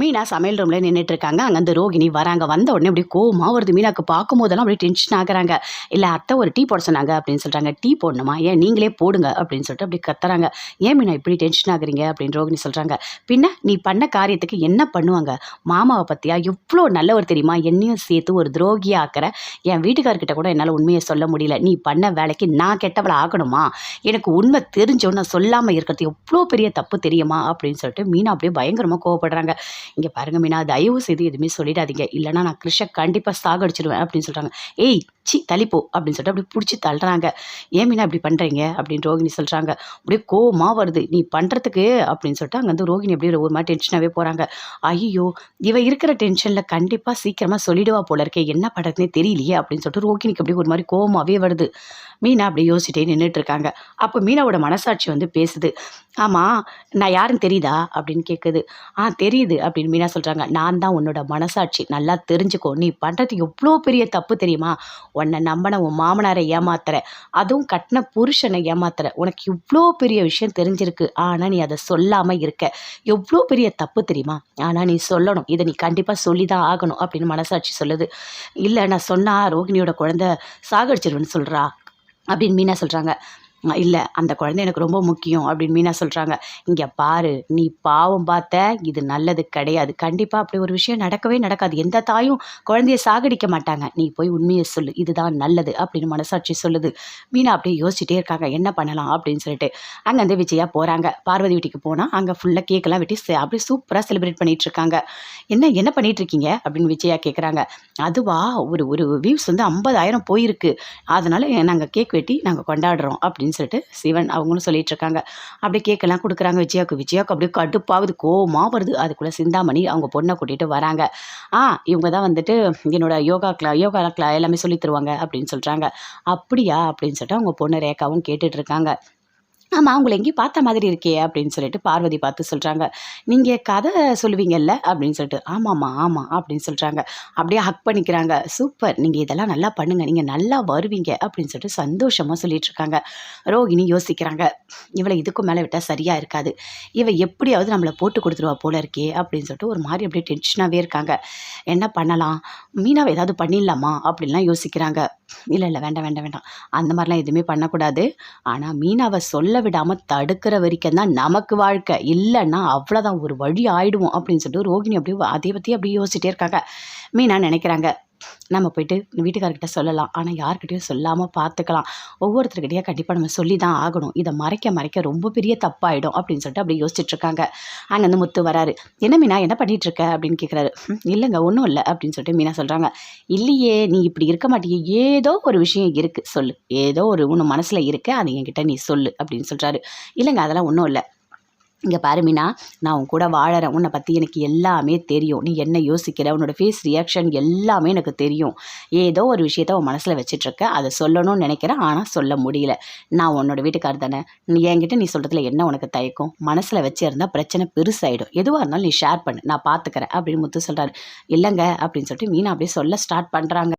மீனா சமையல் ரூமில் நின்றுட்டு இருக்காங்க அங்கே அந்த ரோகிணி வராங்க. வந்த உடனே அப்படியே கோவமாக வருது. மீனாக்கு பார்க்கும் போதெல்லாம் அப்படியே டென்ஷன் ஆகுறாங்க. இல்லை அத்தை ஒரு டீ போட சொன்னாங்க அப்படின்னு சொல்கிறாங்க டீ போடணுமா? ஏன் நீங்களே போடுங்க அப்படின்னு சொல்லிட்டு அப்படி கத்துறாங்க. ஏன் மீனா இப்படி டென்ஷன் ஆகுறீங்க? அப்படின்னு ரோகிணி சொல்கிறாங்க பின்ன நீ பண்ண காரியத்துக்கு என்ன பண்ணுவாங்க? மாமாவை பற்றியா எவ்வளோ நல்லவர் தெரியுமா? என்னையும் சேர்த்து ஒரு துரோகியாக ஆக்கிற? என் வீட்டுக்காரர்கிட்ட கூட என்னால் உண்மையை சொல்ல முடியல. நீ பண்ண வேலைக்கு நான் கெட்டவளை ஆகணுமா? எனக்கு உண்மை தெரிஞ்சோன்னு நான் சொல்லாமல் இருக்கிறது எவ்வளோ பெரிய தப்பு தெரியுமா? அப்படின்னு சொல்லிட்டு மீனா அப்படியே பயங்கரமாக கோவப்படுறாங்க. இங்கே பாருங்க மீனா தயவு செய்து எதுவுமே சொல்லிடாதீங்க. இல்லைனா நான் கிருஷை கண்டிப்பாக சாகடிச்சிடுவேன் அப்படின்னு சொல்கிறாங்க ஏய் சி தள்ளிப்போ அப்படின்னு சொல்லிட்டு அப்படி பிடிச்சி தள்ளுறாங்க. ஏன் மீனா இப்படி பண்ணுறீங்க அப்படின்னு ரோகிணி சொல்கிறாங்க அப்படியே கோவமாக வருது. நீ பண்ணுறதுக்கு அப்படின்னு சொல்லிட்டு அங்கே வந்து ரோகிணி அப்படியே ஒரு மாதிரி டென்ஷனாகவே போகிறாங்க ஐயோ இவ இருக்கிற டென்ஷனில் கண்டிப்பாக சீக்கிரமாக சொல்லிடுவா போல இருக்கே. என்ன பண்ணுறதுனே தெரியலையே அப்படின்னு சொல்லிட்டு ரோகிணிக்கு அப்படியே ஒரு மாதிரி கோவமாகவே வருது. மீனா அப்படி யோசிச்சிட்டே நின்றுட்டு இருக்காங்க அப்போ மீனாவோட மனசாட்சி வந்து பேசுது. ஆமாம் நான் யாருன்னு தெரியுதா? அப்படின்னு கேட்குது ஆ தெரியுது அப்படின்னு மீனா சொல்கிறாங்க நான் தான் உன்னோட மனசாட்சி. நல்லா தெரிஞ்சுக்கோ. நீ பண்ணுறது எவ்வளோ பெரிய தப்பு தெரியுமா? உன்னை நம்பின உன் மாமனாரை ஏமாத்துற. அதுவும் கட்டின புருஷனை ஏமாத்துற. உனக்கு இவ்வளோ பெரிய விஷயம் தெரிஞ்சிருக்கு. ஆனால் நீ அதை சொல்லாமல் இருக்க. எவ்வளோ பெரிய தப்பு தெரியுமா? ஆனால் நீ சொல்லணும். இதை நீ கண்டிப்பாக சொல்லி தான் ஆகணும் அப்படின்னு மனசாட்சி சொல்லுது. இல்லை நான் சொன்னால் ரோகிணியோட குழந்தை சாகடிச்சிருவேன்னு சொல்கிறா அப்படின்னு மீனா சொல்கிறாங்க இல்லை அந்த குழந்தை எனக்கு ரொம்ப முக்கியம் அப்படின்னு மீனா சொல்கிறாங்க இங்கே பாரு நீ பாவம் பார்த்த இது நல்லது கிடையாது. கண்டிப்பாக அப்படி ஒரு விஷயம் நடக்கவே நடக்காது. எந்த தாயும் குழந்தைய சாகடிக்க மாட்டாங்க. நீ போய் உண்மையை சொல்லு இதுதான் நல்லது அப்படின்னு மனசாட்சி சொல்லுது. மீனா அப்படியே யோசிச்சுட்டே இருக்காங்க. என்ன பண்ணலாம் அப்படின்னு சொல்லிட்டு. அங்கேருந்து விஜயா போகிறாங்க பார்வதி வீட்டுக்கு போனால் அங்கே ஃபுல்லாக கேக்கெல்லாம் வெட்டி செ- அப்படியே சூப்பராக செலிப்ரேட் பண்ணிகிட்டு இருக்காங்க. என்ன என்ன பண்ணிகிட்ருக்கீங்க இருக்கீங்க? அப்படின்னு விஜயா கேட்குறாங்க அதுவா ஒரு ஒரு வியூஸ் வந்து ஐம்பதாயிரம் போயிருக்கு. அதனால் நாங்கள் கேக் வெட்டி நாங்கள் கொண்டாடுறோம் அப்படின்னு அப்படின்னு சொல்லிட்டு சிவன் அவங்களும் சொல்லிட்டு இருக்காங்க அப்படியே கேக்கெல்லாம் கொடுக்குறாங்க. விஜயாவுக்கு விஜயாவுக்கு அப்படியே கடுப்பாகுது கோவமாக வருது. அதுக்குள்ளே சிந்தாமணி அவங்க பொண்ணை கூட்டிகிட்டு வராங்க. ஆ இவங்க தான் வந்துட்டு என்னோட யோகா கிளா யோகா கிளா எல்லாமே சொல்லி தருவாங்க அப்படின்னு சொல்கிறாங்க அப்படியா? அப்படின்னு சொல்லிட்டு அவங்க பொண்ணு ரேகாவும் கேட்டுட்ருக்காங்க ஆமாம் அவங்களை எங்கேயும் பார்த்த மாதிரி இருக்கே அப்படின்னு சொல்லிட்டு பார்வதி பார்த்து சொல்கிறாங்க நீங்கள் கதை சொல்லுவீங்கல்ல அப்படின்னு சொல்லிட்டு ஆமாம்மா ஆமாம் அப்படின்னு சொல்கிறாங்க அப்படியே ஹக் பண்ணிக்கிறாங்க. சூப்பர் நீங்கள் இதெல்லாம் நல்லா பண்ணுங்கள் நீங்கள் நல்லா வருவீங்க. அப்படின்னு சொல்லிட்டு சந்தோஷமாக சொல்லிட்டு இருக்காங்க. ரோகிணி யோசிக்கிறாங்க. இவளை இதுக்கும் மேலே விட்டால் சரியாக இருக்காது. இவ எப்படியாவது நம்மளை போட்டு கொடுத்துருவா போல இருக்கே. அப்படின்னு சொல்லிட்டு ஒரு மாதிரி அப்படியே டென்ஷனாகவே இருக்காங்க. என்ன பண்ணலாம்? மீனாவை ஏதாவது பண்ணிடலாமா? அப்படின்லாம் யோசிக்கிறாங்க. இல்லை இல்லை வேண்டாம் வேண்டாம் வேண்டாம். அந்த மாதிரிலாம் எதுவுமே பண்ணக்கூடாது. ஆனால் மீனாவை சொல்ல விடாமல் தடுக்கிற வரைக்கும் தான் நமக்கு வாழ்க்கை. இல்லைன்னா அவ்வளோதான் ஒரு வழி ஆயிடுவோம் அப்படின்னு சொல்லிட்டு ரோகிணி அப்படியே அதை பற்றி அப்படியே யோசிச்சிட்டே இருக்காங்க. மீனா நினைக்கிறாங்க. நம்ம போயிட்டு வீட்டுக்காரர்கிட்ட சொல்லலாம். ஆனால் யார்கிட்டயும் சொல்லாமல் பார்த்துக்கலாம் ஒவ்வொருத்தர்கிட்டயும் கண்டிப்பாக நம்ம சொல்லி தான் ஆகணும். இதை மறைக்க மறைக்க ரொம்ப பெரிய தப்பாயிடும் அப்படின்னு சொல்லிட்டு அப்படி யோசிச்சுட்ருக்காங்க அங்கேருந்து முத்து வராரு. என்ன மீனா என்ன பண்ணிகிட்ருக்க இருக்க? அப்படின்னு கேட்குறாரு இல்லைங்க ஒன்றும் இல்லை. அப்படின்னு சொல்லிட்டு மீனா சொல்கிறாங்க இல்லையே நீ இப்படி இருக்க மாட்டியே. ஏதோ ஒரு விஷயம் இருக்குது சொல்லு. ஏதோ ஒரு உன் மனசில் இருக்கு. அது என்கிட்ட நீ சொல்லு. அப்படின்னு சொல்கிறாரு இல்லைங்க அதெல்லாம் ஒன்றும் இல்லை. இங்கே பாரு மீனா நான் உன் கூட வாழறேன். உன்னை பற்றி எனக்கு எல்லாமே தெரியும். நீ என்ன யோசிக்கிற? உன்னோட ஃபேஸ் ரியாக்ஷன் எல்லாமே எனக்கு தெரியும். ஏதோ ஒரு விஷயத்த உன் மனசில் வச்சிட்ருக்க அதை சொல்லணும்னு நினைக்கிறேன். ஆனால் சொல்ல முடியல. நான் உன்னோட வீட்டுக்காரர் தானே. நீ என்கிட்ட நீ சொல்கிறதுல என்ன உனக்கு தயக்கும்? மனசில் வச்சிருந்தால் பிரச்சனை பெருசாயிடும். எதுவாக இருந்தாலும் நீ ஷேர் பண்ணு. நான் பார்த்துக்கிறேன் அப்படின்னு முத்து சொல்கிறாரு இல்லைங்க அப்படின்னு சொல்லிட்டு மீனா அப்படியே சொல்ல ஸ்டார்ட் பண்ணுறாங்க